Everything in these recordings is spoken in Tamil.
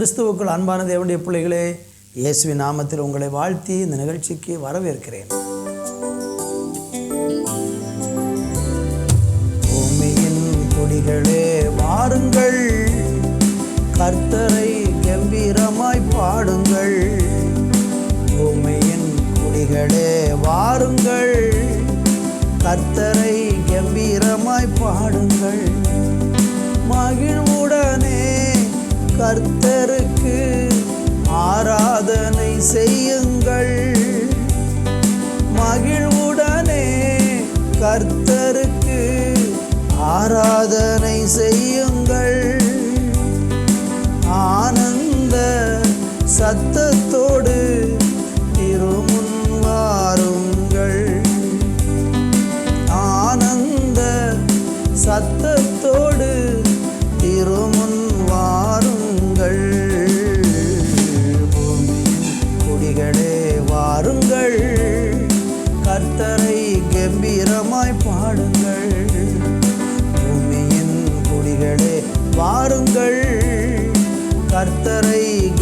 கிறிஸ்துவுக்குள் அன்பான தேவனுடைய பிள்ளைகளே இயேசுவின் நாமத்தில் உங்களை வாழ்த்தி இந்த நிகழ்ச்சிக்கு வரவேற்கிறேன். பூமியின் குடிகளே வாருங்கள். கர்த்தரை கம்பீரமாய் பாடுங்கள். பூமியின் கொடிகளே வாருங்கள். கர்த்தரை கம்பீரமாய் பாடுங்கள். மகிழ்வு கர்த்தருக்கு ஆராதனை செய்யுங்கள். மகிழ்வுடனே கர்த்தருக்கு ஆராதனை செய்யுங்கள்.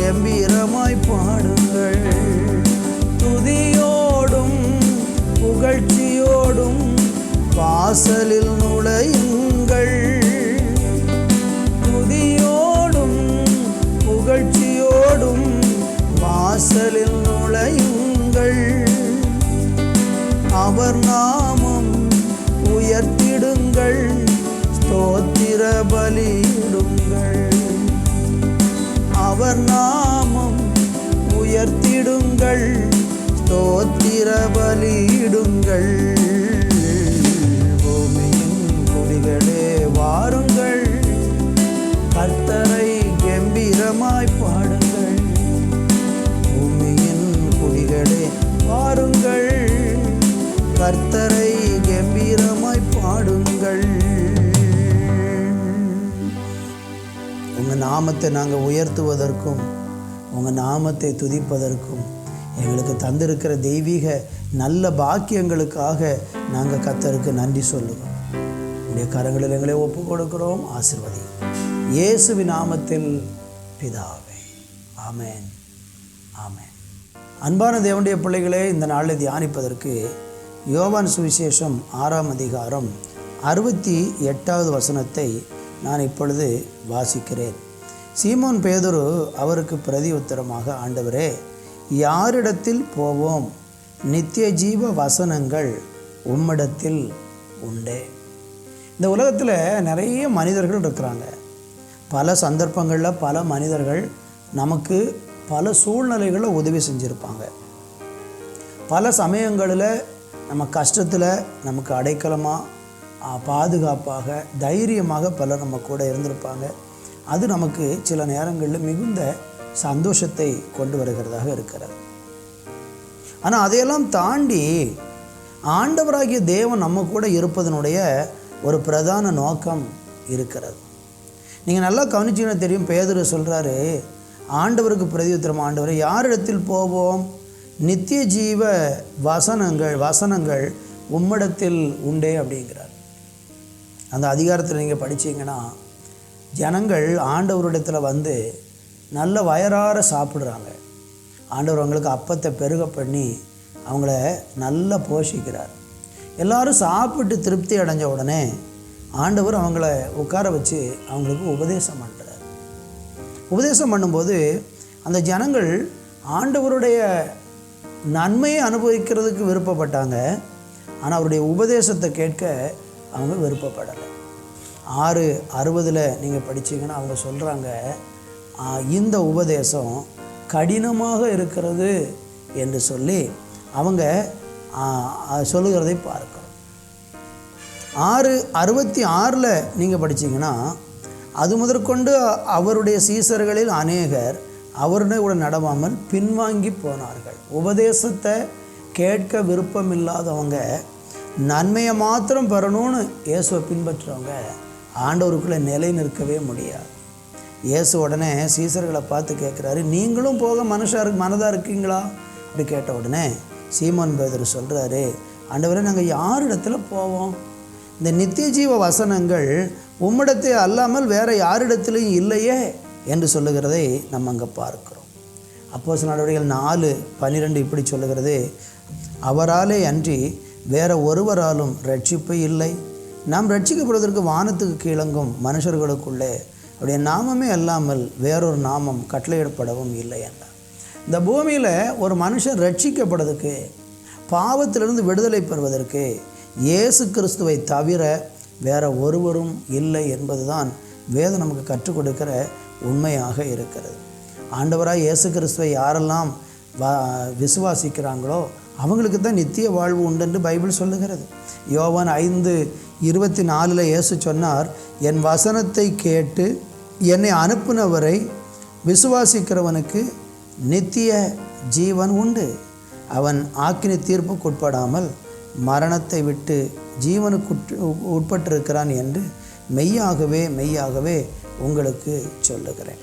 கம்பீரமாய் பாடுங்கள். துதியோடும் புகழ்ச்சியோடும் வாசலில் நுழையுங்கள். துதியோடும் புகழ்ச்சியோடும் வாசலில் நுழையுங்கள். அவர் நாமம் உயர்த்திடுங்கள் ஸ்தோத்திர பலியிடுங்கள். அவர் நாமம் உயர்த்திடுங்கள் ஸ்தோத்திர பலியிடுங்கள். நாமத்தை நாங்கள் உயர்த்துவதற்கும் உங்கள் நாமத்தை துதிப்பதற்கும் எங்களுக்கு தந்திருக்கிற தெய்வீக நல்ல பாக்கியங்களுக்காக நாங்கள் கத்தருக்கு நன்றி சொல்லுவோம் உடைய கரங்களில் எங்களை ஒப்பு கொடுக்கிறோம். ஆசிர்வதி இயேசுவி நாமத்தில் பிதாவே. ஆமேன். ஆமேன். அன்பான தேவனுடைய பிள்ளைகளே இந்த நாளில் தியானிப்பதற்கு யோவான் சுவிசேஷம் ஆறாம் அதிகாரம் அறுபத்தி எட்டாவது வசனத்தை நான் இப்பொழுது வாசிக்கிறேன். சீமோன் பேதுரு அவருக்கு பிரதி உத்தரமாக ஆண்டவரே யாரிடத்தில் போவோம்? நித்திய ஜீவ வசனங்கள் உம்மிடத்தில் உண்டே. இந்த உலகத்தில் நிறைய மனிதர்கள் இருக்கிறாங்க. பல சந்தர்ப்பங்களில் பல மனிதர்கள் நமக்கு பல சூழ்நிலைகளில் உதவி செஞ்சுருப்பாங்க. பல சமயங்களில் நம்ம கஷ்டத்தில் நமக்கு அடைக்கலமாக பாதுகாப்பாக தைரியமாக பலர் நம்ம கூட இருந்திருப்பாங்க. அது நமக்கு சில நேரங்களில் மிகுந்த சந்தோஷத்தை கொண்டு வருகிறதாக இருக்கிறது. ஆனால் அதையெல்லாம் தாண்டி ஆண்டவராகிய தேவன் நம்ம கூட இருப்பதனுடைய ஒரு பிரதான நோக்கம் இருக்கிறது. நீங்கள் நல்லா கவனிச்சிங்கன்னா தெரியும் பேதர் சொல்கிறாரு ஆண்டவருக்கு பிரதியுத்திரம் ஆண்டவர் யாரிடத்தில் போவோம்? நித்திய ஜீவ வசனங்கள் வசனங்கள் உம்மிடத்தில் உண்டே அப்படிங்கிறார். அந்த அதிகாரத்தில் நீங்கள் படிச்சீங்கன்னா ஜனங்கள் ஆண்டவரிடத்தில் வந்து நல்ல வயறார சாப்பிட்றாங்க. ஆண்டவர் அவங்களுக்கு அப்பத்தை பெருக பண்ணி அவங்கள நல்லா போஷிக்கிறார். எல்லாரும் சாப்பிட்டு திருப்தி அடைஞ்ச உடனே ஆண்டவர் அவங்கள உட்கார வச்சு அவங்களுக்கு உபதேசம் பண்ணுறார் உபதேசம் பண்ணும்போது அந்த ஜனங்கள் ஆண்டவருடைய நன்மையை அனுபவிக்கிறதுக்கு விருப்பப்பட்டாங்க. ஆனால் அவருடைய உபதேசத்தை கேட்க அவங்க விருப்பப்படலை. ஆறு அறுபதில் நீங்கள் படிச்சீங்கன்னா அவங்க சொல்கிறாங்க இந்த உபதேசம் கடினமாக இருக்கிறது என்று சொல்லி அவங்க சொல்லுகிறதை பார்க்கிறோம். ஆறு அறுபத்தி ஆறில் நீங்கள் படிச்சீங்கன்னா அது முதற்கொண்டு அவருடைய சீசர்களில் அநேகர் அவருடைய கூட நடவாமல் பின்வாங்கி போனார்கள். உபதேசத்தை கேட்க விருப்பம் இல்லாதவங்க நன்மையை மாத்திரம் பெறணும்னு இயேசுவை பின்பற்றுறவங்க ஆண்டவருக்குள்ளே நிலை நிற்கவே முடியாது. இயேசு உடனே சீசர்களை பார்த்து கேட்குறாரு நீங்களும் போக மனுஷாருக்கு மனதாக இருக்கீங்களா? அப்படி கேட்ட உடனே சீமான் பேதர் சொல்கிறாரு ஆண்டவரே நாங்கள் யார் இடத்துல போவோம்? இந்த நித்திய ஜீவ வசனங்கள் உம்மிடத்தை அல்லாமல் வேறு யாரிடத்திலையும் இல்லையே? என்று சொல்லுகிறதை நம்ம அங்கே பார்க்கிறோம். அப்போ சில நடவடிக்கைகள் நாலு பன்னிரெண்டு இப்படி சொல்லுகிறது அவராலே அன்றி வேற ஒருவராலும் ரட்சிப்பு இல்லை. நாம் ரட்சிக்கப்படுவதற்கு வானத்துக்கு கீழங்கும் மனுஷர்களுக்குள்ளே அவருடைய நாமமே அல்லாமல் வேறொரு நாமம் கட்டளையிடப்படவும் இல்லை என்றார். இந்த பூமியில் ஒரு மனுஷன் ரட்சிக்கப்படுறதுக்கு பாவத்திலிருந்து விடுதலை பெறுவதற்கு இயேசு கிறிஸ்துவை தவிர வேற ஒருவரும் இல்லை என்பதுதான் வேதம் நமக்கு கற்றுக் கொடுக்கிற உண்மையாக இருக்கிறது. ஆண்டவராக இயேசு கிறிஸ்துவை யாரெல்லாம் வ விசுவாசிக்கிறாங்களோ அவங்களுக்கு தான் நித்திய வாழ்வு உண்டு என்று பைபிள் சொல்லுகிறது. யோவான் ஐந்து இருபத்தி நாலில் இயேசு சொன்னார் என் வசனத்தை கேட்டு என்னை அனுப்புனவரை விசுவாசிக்கிறவனுக்கு நித்திய ஜீவன் உண்டு. அவன் ஆக்கினி தீர்ப்புக்குட்படாமல் மரணத்தை விட்டு ஜீவனுக்கு உட்பட்டிருக்கிறான் என்று மெய்யாகவே மெய்யாகவே உங்களுக்கு சொல்லுகிறேன்.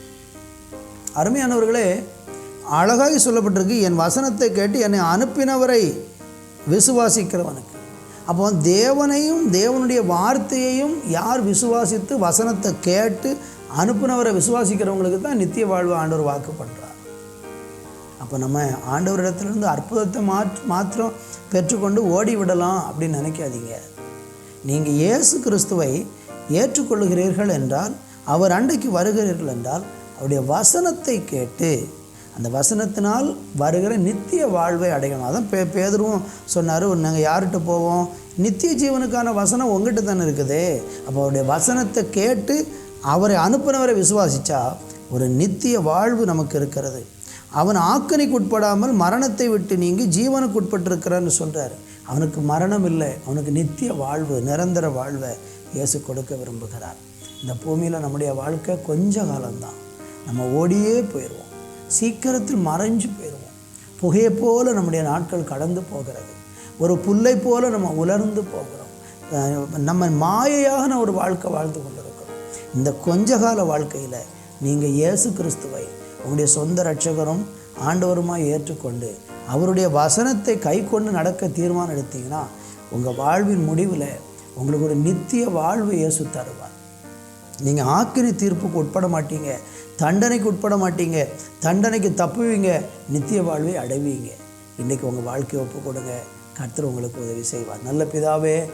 அருமையானவர்களே அழகாக சொல்லப்பட்டிருக்கு. என் வசனத்தை கேட்டு என்னை அனுப்பினவரை விசுவாசிக்கிறவனுக்கு. அப்போ தேவனையும் தேவனுடைய வார்த்தையையும் யார் விசுவாசித்து வசனத்தை கேட்டு அனுப்புனவரை விசுவாசிக்கிறவங்களுக்கு தான் நித்திய வாழ்வு ஆண்டவர் வாக்கு பண்ணுறார் அப்போ நம்ம ஆண்டவரிடத்துலேருந்து அற்புதத்தை மாற்று மாத்திரம் பெற்றுக்கொண்டு ஓடிவிடலாம் அப்படின்னு நினைக்காதீங்க. நீங்கள் இயேசு கிறிஸ்துவை ஏற்றுக்கொள்கிறீர்கள் என்றால் அவர் அண்டைக்கு வருகிறீர்கள் என்றால் அவருடைய வசனத்தை கேட்டு அந்த வசனத்தினால் வருகிற நித்திய வாழ்வை அடையணும். அதான் பே பேதரும் சொன்னார் நாங்கள் யார்கிட்ட போவோம்? நித்திய ஜீவனுக்கான வசனம் உங்ககிட்ட தானே இருக்குது. அப்போ அவருடைய வசனத்தை கேட்டு அவரை அனுப்புனவரை விசுவாசித்தா ஒரு நித்திய வாழ்வு நமக்கு இருக்கிறது. அவன் ஆக்கணிக்கு உட்படாமல் மரணத்தை விட்டு நீங்கி ஜீவனுக்கு உட்பட்டிருக்கிறான்னு சொல்கிறார் அவனுக்கு மரணம் இல்லை அவனுக்கு நித்திய வாழ்வு நிரந்தர வாழ்வை இயேசு கொடுக்க விரும்புகிறார். இந்த பூமியில் நம்முடைய வாழ்க்கை கொஞ்ச காலம்தான். நம்ம ஓடியே போயிடுவோம் சீக்கிரத்தில் மறைஞ்சு போயிடுவோம். புகையை போல நம்முடைய நாட்கள் கடந்து போகிறது. ஒரு புல்லை போல நம்ம உலர்ந்து போகிறோம். நம்ம நம்ம மாயையான ஒரு வாழ்க்கை வாழ்ந்து கொண்டிருக்கிறோம். இந்த கொஞ்ச கால வாழ்க்கையில் நீங்கள் இயேசு கிறிஸ்துவை உங்களுடைய சொந்த ரட்சகரும் ஆண்டவருமாய் ஏற்றுக்கொண்டு அவருடைய வசனத்தை கை கொண்டு நடக்க தீர்மானம் எடுத்தீங்கன்னா உங்கள் வாழ்வின் முடிவில் உங்களுக்கு ஒரு நித்திய வாழ்வு இயேசு தருவார். நீங்கள் ஆக்கிரி தீர்ப்புக்கு உட்பட மாட்டீங்க. தண்டனைக்கு உட்பட மாட்டீங்க. தண்டனைக்கு தப்புவீங்க. நித்திய வாழ்வை அடைவீங்க. இன்றைக்கி உங்கள் வாழ்க்கையை ஒப்பு கொடுங்க. கர்த்தர் உங்களுக்கு உதவி செய்வார். நல்ல பிதாவே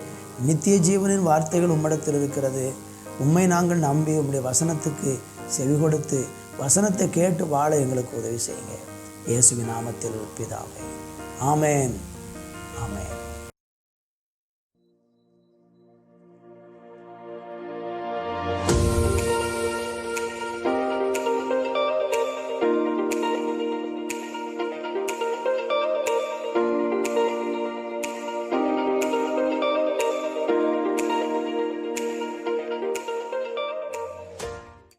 நித்திய ஜீவனின் வார்த்தைகள் உம்மிடத்தில் இருக்கிறது. உண்மை நாங்கள் நம்பி உம்முடைய வசனத்துக்கு செவி கொடுத்து வசனத்தை கேட்டு வாழ எங்களுக்கு உதவி செய்யுங்க. இயேசுவின் நாமத்தில் பிதாவே. ஆமேன். ஆமேன்.